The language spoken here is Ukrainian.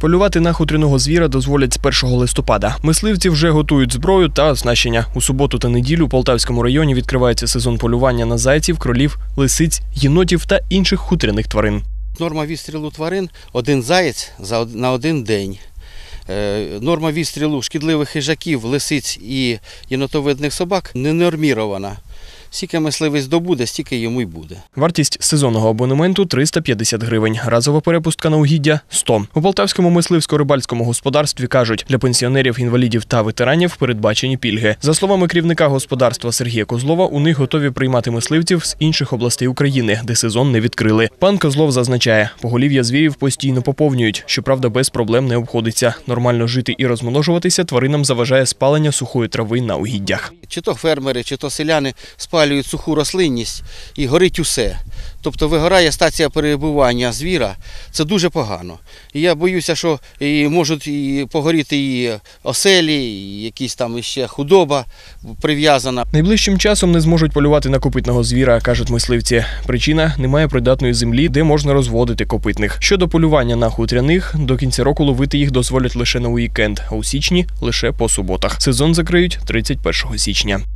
Полювати на хутряного звіра дозволять з 1 листопада. Мисливці вже готують зброю та оснащення. У суботу та неділю у Полтавському районі відкривається сезон полювання на зайців, кролів, лисиць, єнотів та інших хутряних тварин. Норма відстрілу тварин один заєць за на один день. Е, Норма відстрілу шкідливих хижаків, лисиць і єнотовидних собак не нормірована. Скільки мисливець здобуде, стільки йому й буде. Вартість сезонного абонементу 350 гривень. Разова перепустка на угіддя 100. У Полтавському мисливсько-рибальському господарстві кажуть, для пенсіонерів, інвалідів та ветеранів передбачені пільги. За словами керівника господарства Сергія Козлова, у них готові приймати мисливців з інших областей України, де сезон не відкрили. Пан Козлов зазначає, поголів'я звірів постійно поповнюють, щоправда, без проблем не обходиться. Нормально жити і розмножуватися тваринам заважає спалення сухої трави на угіддях. Чи то фермери, чи то селяни спалюють суху рослинність і горить усе. Тобто вигорає стація перебування звіра. Це дуже погано. І я боюся, що і можуть і погоріти і оселі, і якісь там іще худоба прив'язана. Найближчим часом не зможуть полювати на копитного звіра, кажуть мисливці. Причина немає придатної землі, де можна розводити копитних. Щодо полювання на хутряних, до кінця року ловити їх дозволять лише на уікенд, а у січні лише по суботах. Сезон закриють 31 січня.